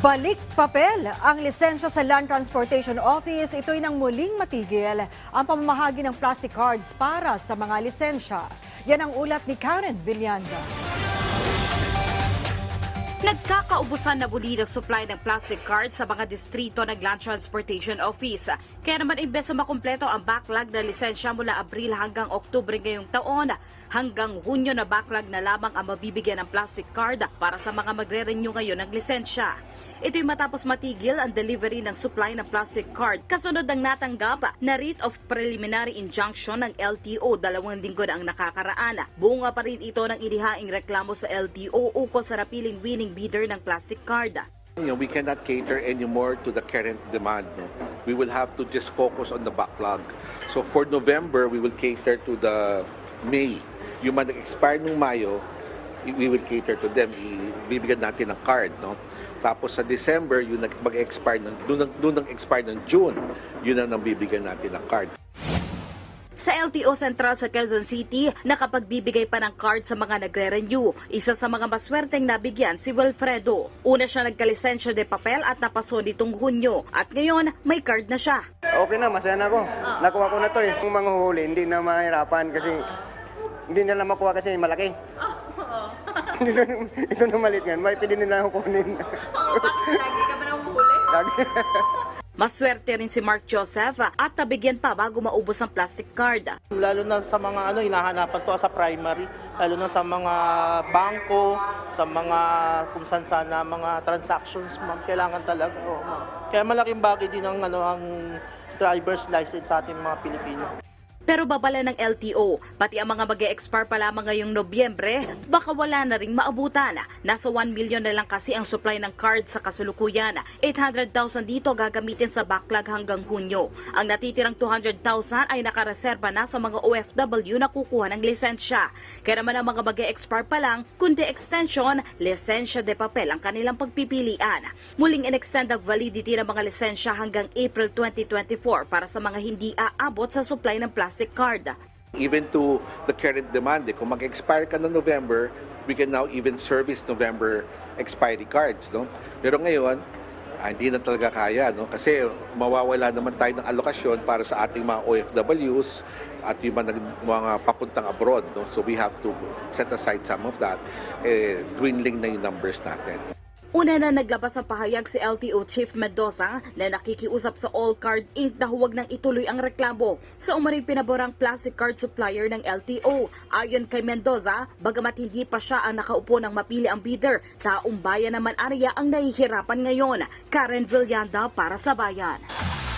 Balik papel ang lisensya sa Land Transportation Office. Ito'y nang muling matigil ang pamamahagi ng plastic cards para sa mga lisensya. Yan ang ulat ni Karen Villanda. Nagkakaubusan na muli ng supply ng plastic cards sa mga distrito ng Land Transportation Office. Kaya naman imbes na makumpleto ang backlog na lisensya mula Abril hanggang Oktubre ngayong taon, hanggang Hunyo na backlog na lamang ang mabibigyan ng plastic card para sa mga magre-renew ngayon ng lisensya. Ito'y matapos matigil ang delivery ng supply ng plastic card kasunod ng natanggap na writ of preliminary injunction ng LTO dalawang linggo na ang nakakaraan. Bunga pa rin ito ng inihaing reklamo sa LTO ukol sa napiling winning bidder ng plastic card. You know, we cannot cater anymore to the current demand. No? We will have to just focus on the backlog. So for November, we will cater to the May. Yung mga nag-expire nung Mayo, we will cater to them. Ibibigyan natin ng card. No? Tapos sa December, yung mag-expire ng, doon, nang- doon nag-expire ng June, yun ang nang bibigyan natin ng card. Sa LTO Central sa Quezon City, nakapagbibigay pa ng card sa mga nagre-renew. Isa sa mga maswerteng nabigyan si Wilfredo. Una siya nagkalisensya de papel at napaso nitong Hunyo. At ngayon, may card na siya. Okay na, masaya na ako. Nakuha ko na to eh. Yung mga huli, hindi na mahirapan kasi hindi nila makuha kasi malaki. Hindi na, ito na maliit yan. May pwede nila kukunin. Lagi ka ba nang huli? Lagi. Maswerte rin si Mark Joseph at nabigyan pa bago maubos ang plastic card. lalo na sa mga ano hinahanapan to sa primary. Lalo na sa mga bangko sa mga kung saan sana mga transactions ma'am. Kailangan talaga oh, ma'am. Kaya malaking bagay din ang ano ang driver's license sa ating mga Pilipino Pero babala ng LTO, pati ang mga mag expire pa lamang ngayong Nobyembre, baka wala na ring maabutan. Nasa 1 million na lang kasi ang supply ng card sa kasalukuyan. 800,000 dito gagamitin sa backlog hanggang Hunyo. Ang natitirang 200,000 ay nakareserba na sa mga OFW na kukuha ng lisensya. Kaya naman ang mga mag expire pa lang, kundi extension, lisensya de papel ang kanilang pagpipilian. Muling in-extend ang validity ng mga lisensya hanggang April 2024 para sa mga hindi aabot sa supply ng plastic card. Even to the current demand, eh, kung mag-expire ka noong November, we can now even service November expiry cards. No? Pero ngayon, ah, hindi na talaga kaya no kasi mawawala naman tayo ng alokasyon para sa ating mga OFWs at yung mga, mga papuntang abroad no so we have to set aside some of that eh, dwindling na yung numbers natin Una na naglabas ang pahayag si LTO Chief Mendoza na nakikiusap sa All Card Inc. na huwag nang ituloy ang reklamo sa umaring pinaborang plastic card supplier ng LTO. Ayon kay Mendoza, bagamat hindi pa siya ang nakaupo ng mapili ang bidder, taong bayan naman area ang nahihirapan ngayon. Karen Villanda para sa Bayan.